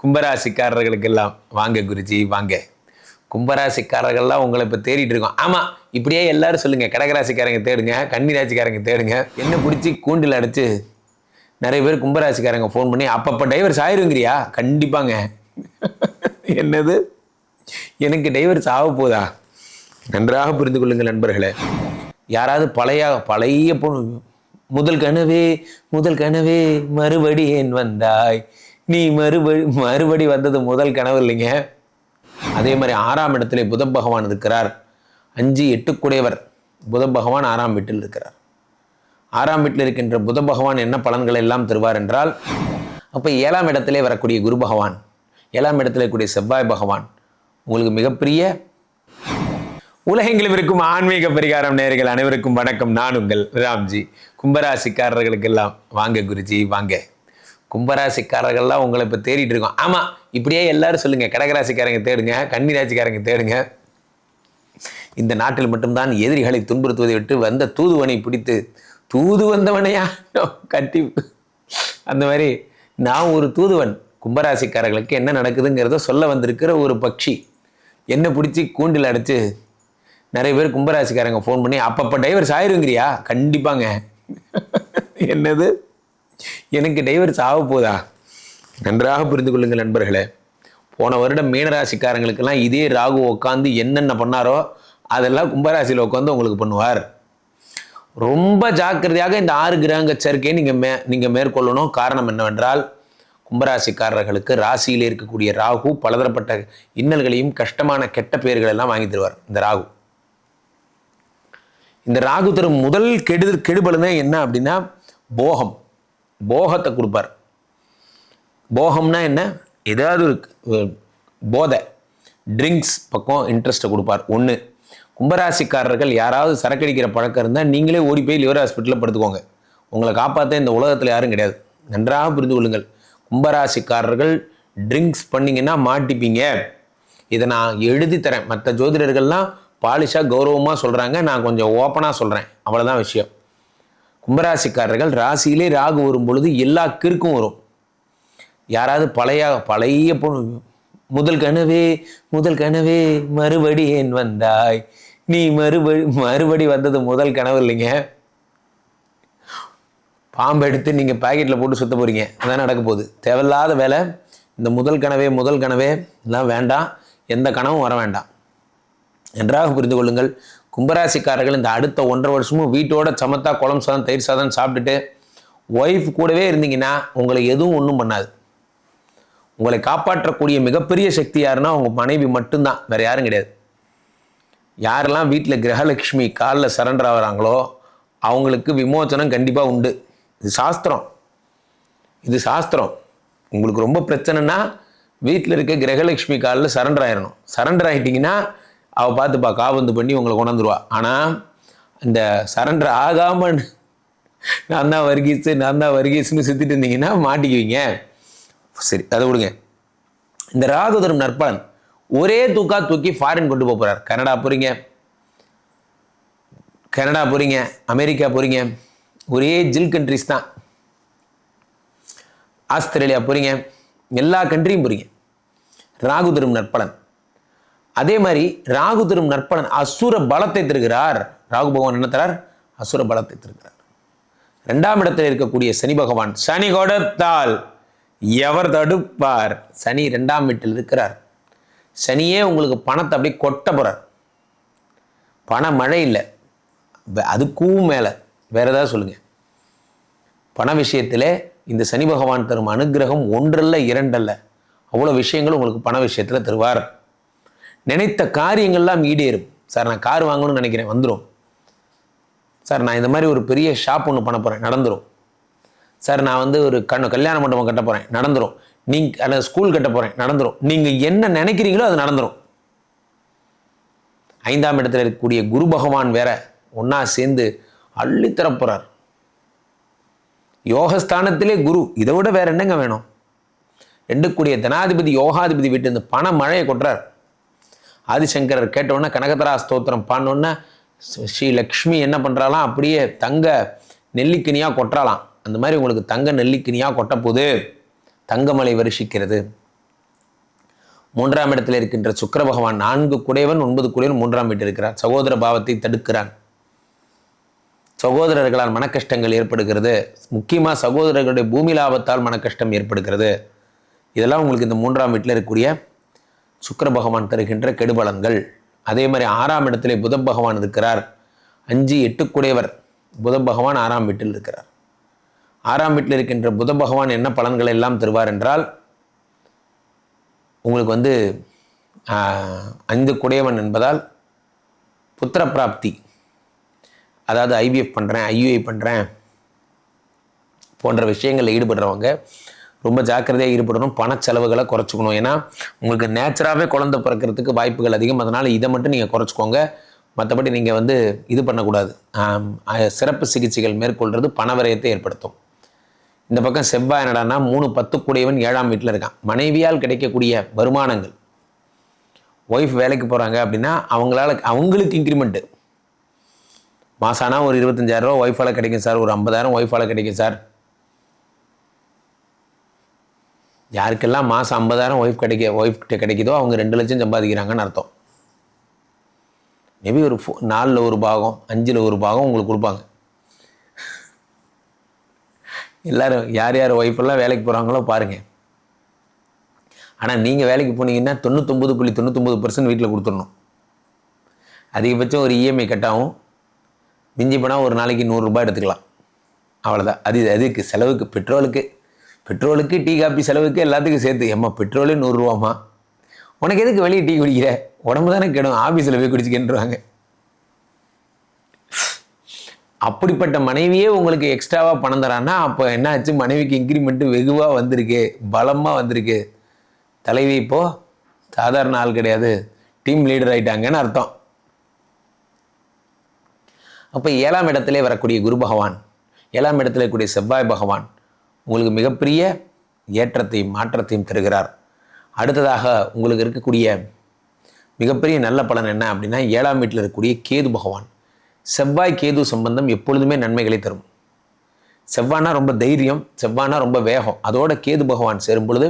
கும்பராசிக்காரர்களுக்கெல்லாம் வாங்க குருஜி வாங்க. கும்பராசிக்காரர்கள்லாம் உங்களை இப்போ தேடிட்டு இருக்கோம். ஆமாம் இப்படியே எல்லாரும் சொல்லுங்கள் கடகராசிக்காரங்க தேடுங்க கன்னிராசிக்காரங்க தேடுங்க. என்ன பிடிச்சி கூண்டில் அடைச்சி நிறைய பேர் கும்பராசிக்காரங்க ஃபோன் பண்ணி அப்பப்போ டைவர்ஸ் ஆயிருங்கிறியா? கண்டிப்பாங்க. என்னது? எனக்கு டைவர்ஸ் ஆக போதா? நன்றாக புரிந்து கொள்ளுங்கள் நண்பர்களே. யாராவது பழைய பழைய பொண்ணு முதல் கனவே முதல் கனவே மறுபடி ஏன் வந்தாய்? நீ மறுபடி மறுபடி வந்தது முதல் கனவு இல்லைங்க. அதே மாதிரி ஆறாம் இடத்துல புத பகவான் இருக்கிறார். அஞ்சு எட்டுக்குடையவர் புத பகவான் ஆறாம் வீட்டில் இருக்கிறார். ஆறாம் வீட்டில் இருக்கின்ற புத பகவான் என்ன பலன்களை எல்லாம் தருவார் என்றால் அப்போ ஏழாம் இடத்திலே வரக்கூடிய குரு பகவான் ஏழாம் இடத்துல இருக்கக்கூடிய செவ்வாய் பகவான் உங்களுக்கு மிகப்பெரிய உலகெங்கிலும் இருக்கும் ஆன்மீக பரிகாரம் நேர்கள் அனைவருக்கும் வணக்கம். நான் உங்கள் ராம்ஜி. கும்பராசிக்காரர்களுக்கெல்லாம் வாங்க குருஜி வாங்க. கும்பராசிக்காரர்கள்லாம் உங்களை இப்போ தேடிட்டு இருக்கோம். ஆமாம் இப்படியே எல்லாரும் சொல்லுங்கள் கடகராசிக்காரங்க தேடுங்க கன்னிராசிக்காரங்க தேடுங்க. இந்த நாட்டில் மட்டும்தான் எதிரிகளை துன்புறுத்துவதை விட்டு வந்த தூதுவனை பிடித்து தூது வந்தவனையா? கட்டி அந்த மாதிரி நான் ஒரு தூதுவன். கும்பராசிக்காரர்களுக்கு என்ன நடக்குதுங்கிறத சொல்ல வந்திருக்கிற ஒரு பக்ஷி என்ன பிடிச்சி கூண்டில் அடைச்சு நிறைய பேர் கும்பராசிக்காரங்க ஃபோன் பண்ணி அப்பப்போ டிரைவர் சாயிருங்கிறியா? கண்டிப்பாங்க. என்னது? எனக்கு டைவர்ஸ் ஆக போதா நன்றாக புரிந்து கொள்ளுங்கள் நண்பர்களே. போன வருடம் மீனராசிக்காரங்களுக்கெல்லாம் இதே ராகு உட்காந்து என்னென்ன பண்ணாரோ அதெல்லாம் கும்பராசியில் உட்காந்து உங்களுக்கு பண்ணுவார். ரொம்ப ஜாக்கிரதையாக இந்த ஆறு கிரக சேர்க்கையை நீங்கள் மே நீங்கள் மேற்கொள்ளணும். காரணம் என்னவென்றால் கும்பராசிக்காரர்களுக்கு ராசியில் இருக்கக்கூடிய ராகு பலதரப்பட்ட இன்னல்களையும் கஷ்டமான கெட்ட பெயர்கள் எல்லாம் வாங்கி தருவார் இந்த ராகு. இந்த ராகு தரும் முதல் கெடு கெடுபலுமே என்ன அப்படின்னா போகம். போகத்தை கொடுப்பார். போகம்னா என்ன? ஏதாவது ஒரு போதை ட்ரிங்க்ஸ் பக்கம் இன்ட்ரெஸ்ட்டை கொடுப்பார். ஒன்று கும்பராசிக்காரர்கள் யாராவது சரக்கடிக்கிற பழக்கம் இருந்தால் நீங்களே ஓடி போய் லிவர் ஹாஸ்பிட்டலில் படுத்துக்கோங்க. உங்களை காப்பாற்ற இந்த உலகத்தில் யாரும் கிடையாது. நன்றாக புரிந்து கொள்ளுங்கள். கும்பராசிக்காரர்கள் ட்ரிங்க்ஸ் பண்ணீங்கன்னா மாட்டிப்பீங்க. இதை நான் எழுதி தரேன். மற்ற ஜோதிடர்கள்லாம் பாலிஷாக கௌரவமாக சொல்கிறாங்க நான் கொஞ்சம் ஓப்பனாக சொல்கிறேன் அவ்வளோதான் விஷயம். கும்பராசிக்காரர்கள் ராசியிலே ராகு வரும் பொழுது எல்லா கிறுக்கும் வரும். யாராவது பழைய பழைய பொண்ணு முதல் கனவே முதல் கனவே மறுபடி ஏன் வந்தாய்? நீ மறுபடி மறுபடி வந்தது முதல் கனவு இல்லைங்க. பாம்பு எடுத்து நீங்கள் பாக்கெட்டில் போட்டு சுத்த போகிறீங்க அதான் நடக்க போகுது. தேவையில்லாத வேலை. இந்த முதல் கனவே முதல் கனவே எல்லாம் வேண்டாம். எந்த கனவும் வர வேண்டாம். நன்றாக புரிந்து கொள்ளுங்கள். கும்பராசிக்காரர்கள் இந்த அடுத்த ஒன்றரை வருஷமும் வீட்டோட சமத்தா குழம்பு சாதம் தயிர் சாதம் சாப்பிட்டுட்டு ஒய்ஃப் கூடவே இருந்தீங்கன்னா உங்களை எதுவும் ஒன்றும் பண்ணாது. உங்களை காப்பாற்றக்கூடிய மிகப்பெரிய சக்தி யாருன்னா உங்கள் மனைவி மட்டும்தான் வேற யாரும் கிடையாது. யாரெல்லாம் வீட்டில் கிரகலட்சுமி காலில் சரண்டர் ஆகிறாங்களோ அவங்களுக்கு விமோச்சனம் கண்டிப்பாக உண்டு. இது சாஸ்திரம். இது சாஸ்திரம். உங்களுக்கு ரொம்ப பிரச்சனைனா வீட்டில் இருக்க கிரகலட்சுமி காலில் சரண்டர் ஆயிடணும் சரண்டர் ஆகிட்டிங்கன்னா அவள் பார்த்துப்பா காபந்து பண்ணி உங்களை கொண்டாந்துருவா ஆனால் இந்த சரண்டர் ஆகாமல் நான் தான் வர்கீஸு நான் தான் வர்கீஸ்னு சுற்றிட்டு இருந்தீங்கன்னா மாட்டிக்குவீங்க. சரி அதை விடுங்க. இந்த ராகுதரும் நற்பலன் ஒரே தூக்கா தூக்கி ஃபாரின் கொண்டு போக போகிறார் கனடா போகிறீங்க கனடா போகிறீங்க அமெரிக்கா போகிறீங்க ஒரே ஜில் கண்ட்ரிஸ் தான். ஆஸ்திரேலியா போகிறீங்க எல்லா கண்ட்ரியும் போகிறீங்க ராகு தரும் நற்பலன். அதே மாதிரி ராகு தரும் நற்பலன் அசுர பலத்தை தருகிறார். ராகு பகவான் என்ன தரார்? அசுர பலத்தை தருகிறார். ரெண்டாம் இடத்தில் இருக்கக்கூடிய சனி பகவான் சனி கொடுத்தால் எவர் தடுப்பார்? சனி ரெண்டாம் வீட்டில் இருக்கிறார். சனியே உங்களுக்கு பணத்தை அப்படியே கொட்ட போறார். பண மழை இல்லை. அதுக்கும் மேலே. வேற ஏதாவது சொல்லுங்க. பண விஷயத்திலே இந்த சனி பகவான் தரும் அனுக்கிரகம் ஒன்றல்ல இரண்டல்ல. அவ்வளோ விஷயங்கள் உங்களுக்கு பண விஷயத்தில் தருவார். நினைத்த காரியங்கள்லாம் ஈடேறும். சார் நான் கார் வாங்கணும்னு நினைக்கிறேன் வந்துடும் சார் நான் இந்த மாதிரி ஒரு பெரிய ஷாப் ஒன்று பண்ண போகிறேன் நடந்துடும் சார் நான் வந்து ஒரு கண்ணு கல்யாண மண்டபம் கட்ட போகிறேன் நடந்துடும் நீங்கள் அல்லது ஸ்கூல் கட்ட போகிறேன் நடந்துடும் நீங்கள் என்ன நினைக்கிறீங்களோ அது நடந்துடும் ஐந்தாம் இடத்துல இருக்கக்கூடிய குரு பகவான் வேற ஒன்றா சேர்ந்து அள்ளித்தரப் போறார். யோகஸ்தானத்திலே குரு இதை விட வேற என்னங்க வேணும்? ரெண்டு கூடிய தனாதிபதி யோகாதிபதி வீட்டு இந்த பண மழையை கொட்டுறார். ஆதிசங்கரர் கேட்டோன்னே கனகதரா ஸ்தோத்திரம் பாடினோன்னே ஸ்ரீ லக்ஷ்மி என்ன பண்ணுறாலாம் அப்படியே தங்க நெல்லிக்கனியாக கொட்டுறாலாம் அந்த மாதிரி உங்களுக்கு தங்க நெல்லிக்கனியாக கொட்டப்போது தங்கமலை வருஷிக்கிறது. மூன்றாம் இடத்தில் இருக்கின்ற சுக்கர பகவான் நான்கு குடையவன் ஒன்பது குடையவன் மூன்றாம் வீட்டில் இருக்கிறார். சகோதர பாவத்தை தடுக்கிறான். சகோதரர்களால் மனக்கஷ்டங்கள் ஏற்படுகிறது. முக்கியமாக சகோதரர்களுடைய பூமி லாபத்தால் மனக்கஷ்டம் ஏற்படுகிறது. இதெல்லாம் உங்களுக்கு இந்த மூன்றாம் வீட்டில் இருக்கக்கூடிய சுக்கர பகவான் தருகின்ற கெடுபலன்கள். அதே மாதிரி ஆறாம் இடத்திலே புத பகவான் இருக்கிறார். அஞ்சு எட்டுக்குடையவர் புத பகவான் ஆறாம் வீட்டில் இருக்கிறார். ஆறாம் வீட்டில் இருக்கின்ற புத பகவான் என்ன பலன்களை எல்லாம் தருவார் என்றால் உங்களுக்கு வந்து ஆஹ், ஐந்து குடையவன் என்பதால் புத்திர பிராப்தி. அதாவது ஐவிஎஃப் பண்ணுறேன் ஐயுஐ பண்ணுறேன் போன்ற விஷயங்களில் ஈடுபடுறவங்க ரொம்ப ஜாக்கிரதையாக ஈடுபடணும் பண செலவுகளை குறைச்சிக்கணும். ஏன்னா உங்களுக்கு நேச்சராகவே குழந்தை பிறக்கிறதுக்கு வாய்ப்புகள் அதிகம். அதனால் இதை மட்டும் நீங்கள் குறைச்சிக்கோங்க. மற்றபடி நீங்கள் வந்து இது பண்ணக்கூடாது. சிறப்பு சிகிச்சைகள் மேற்கொள்கிறது பணவரயத்தை ஏற்படுத்தும். இந்த பக்கம் செவ்வாய் என்னடான்னா மூணு பத்து கூடியவன் ஏழாம் வீட்டில் இருக்கான். மனைவியால் கிடைக்கக்கூடிய வருமானங்கள். ஒய்ஃப் வேலைக்கு போகிறாங்க அப்படின்னா அவங்களால அவங்களுக்கு இன்க்ரிமெண்ட்டு மாசானா ஒரு இருபத்தஞ்சாயிரரூவா ஒய்ஃபால் கிடைக்கும் சார். ஒரு ஐம்பதாயிரம் ஒய்ஃபால் கிடைக்கும் சார். யாருக்கெல்லாம் மாதம் ஐம்பதாயிரம் ஒய்ஃப் கிடைக்க ஒய்ஃப் கிட்ட கிடைக்குதோ அவங்க ரெண்டு லட்சம் சம்பாதிக்கிறாங்கன்னு அர்த்தம். மேபி ஒரு ஃபோ- நாலில் ஒரு பாகம் அஞ்சில் ஒரு பாகம் உங்களுக்கு கொடுப்பாங்க. எல்லோரும் யார் யார் ஒய்ஃபெல்லாம் வேலைக்கு போகிறாங்களோ பாருங்கள் ஆனால் நீங்கள் வேலைக்கு போனீங்கன்னா தொண்ணூத்தொம்பது புள்ளி தொண்ணூத்தொம்பது பர்சன்ட் வீட்டில் கொடுத்துடணும். அதிகபட்சம் ஒரு இஎம்ஐ கட்டாகும் மிஞ்சி போனால் ஒரு நாளைக்கு நூறுரூபா எடுத்துக்கலாம். அவ்வளோதான் அது அதுக்கு செலவுக்கு பெட்ரோலுக்கு பெட்ரோலுக்கு டீ காப்பி செலவுக்கு எல்லாத்துக்கும் சேர்த்து. ஏம்மா பெட்ரோலே நூறுரூவாம்மா? உனக்கு எதுக்கு வெளியே டீ குடிக்கிற? உடம்பு தானே கெடும். ஆஃபீஸில் போய் குடிச்சுக்கின்றாங்க அப்படிப்பட்ட மனைவியே உங்களுக்கு எக்ஸ்ட்ராவாக பணம் தரான்னா அப்போ என்னாச்சு? மனைவிக்கு இன்க்ரிமெண்ட்டு வெகுவாக வந்திருக்கு. பலமாக வந்திருக்கு. தலைவி இப்போ சாதாரண ஆள் கிடையாது. டீம் லீடர் ஆயிட்டாங்கன்னு அர்த்தம். அப்போ ஏழாம் இடத்திலே வரக்கூடிய குரு பகவான் ஏழாம் இடத்துல இருக்கக்கூடிய செவ்வாய் பகவான் உங்களுக்கு மிகப்பெரிய ஏற்றத்தையும் மாற்றத்தையும் தருகிறார். அடுத்ததாக உங்களுக்கு இருக்கக்கூடிய மிகப்பெரிய நல்ல பலன் என்ன அப்படின்னா ஏழாம் வீட்டில் இருக்கக்கூடிய கேது பகவான். செவ்வாய் கேது சம்பந்தம் எப்பொழுதுமே நன்மைகளை தரும். செவ்வானா ரொம்ப தைரியம் செவ்வானா ரொம்ப வேகம். அதோட கேது பகவான் சேரும் பொழுது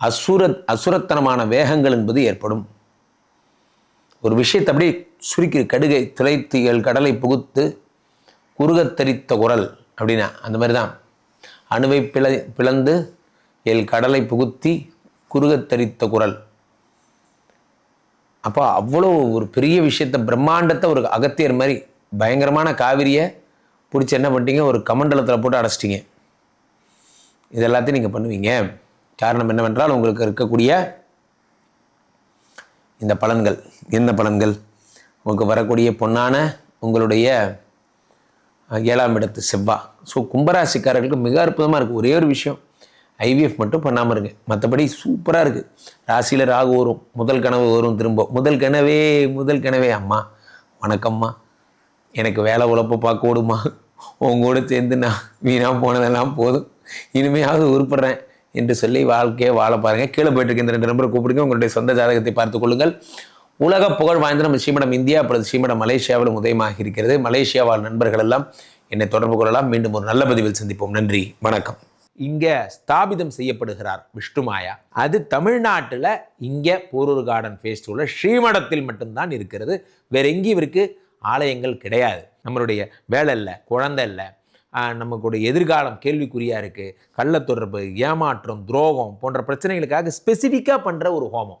அசுர அசுரத்தனமான வேகங்கள் என்பது ஏற்படும். ஒரு விஷயத்தை அப்படியே சுருக்கி கடுகை துளைத்து கடலை புகுத்து குறுகத்தரித்த குரல் அப்படின்னா அந்த மாதிரி தான் அணுவை பிள பிளந்து எல் கடலை புகுத்தி குறுகத்தரித்த குரல். அப்போ அவ்வளோ ஒரு பெரிய விஷயத்த பிரம்மாண்டத்தை ஒரு அகத்தியர் மாதிரி பயங்கரமான காவிரியை பிடிச்சி என்ன பண்ணிட்டீங்க? ஒரு கமண்டலத்தில் போட்டு அடைச்சிட்டிங்க. இது எல்லாத்தையும் நீங்கள் பண்ணுவீங்க. காரணம் என்னவென்றால் உங்களுக்கு இருக்கக்கூடிய இந்த பலன்கள் என்ன பலன்கள்? உங்களுக்கு வரக்கூடிய பொன்னான உங்களுடைய ஏழாம் இடத்து செவ்வா. ஸோ கும்பராசிக்காரர்களுக்கு மிக அற்புதமாக இருக்குது ஒரே ஒரு விஷயம் ஐவிஎஃப் மட்டும் பண்ணாமல் இருங்க. மற்றபடி சூப்பராக இருக்குது ராசியில் ராகு வரும் முதல் கனவு வரும் திரும்ப. முதல் கனவே முதல் கனவே அம்மா. வணக்கம்மா. எனக்கு வேலை உழப்ப பார்க்க விடுமா உங்க சேர்ந்து நான் வீணாக போனதெல்லாம் போதும். இனிமையாவது உருப்படுறேன் என்று சொல்லி வாழ்க்கையை வாழ பாருங்கள் கீழே போயிட்டு இருக்க இந்த ரெண்டு நம்பரை கூப்பிடுங்க. உங்களுடைய சொந்த ஜாதகத்தை பார்த்துக்கொள்ளுங்கள் உலக புகழ் வாய்ந்த நம்ம ஸ்ரீமடம் இந்தியா அப்பொழுது ஸ்ரீமடம் மலேசியாவிலும் உதயமாக இருக்கிறது மலேசியா வாழ் நண்பர்கள் எல்லாம் என்னை தொடர்பு கொள்ளலாம். மீண்டும் ஒரு நல்ல பதிவில் சந்திப்போம். நன்றி. வணக்கம். இங்க ஸ்தாபிதம் செய்யப்படுகிறார் விஷ்ணுமாயா அது தமிழ்நாட்டில் இங்கே போரூர் கார்டன் ஃபேஸ்டிவலில் ஸ்ரீமடத்தில் மட்டும்தான் இருக்கிறது. வேற எங்கேயும் இவருக்கு ஆலயங்கள் கிடையாது. நம்மளுடைய வேலை இல்லை குழந்தை இல்லை. நமக்குடைய எதிர்காலம் கேள்விக்குறியாக இருக்குது கள்ளத்தொடர்பு ஏமாற்றம் துரோகம் போன்ற பிரச்சனைகளுக்காக ஸ்பெசிஃபிக்காக பண்ணுற ஒரு ஹோமம்.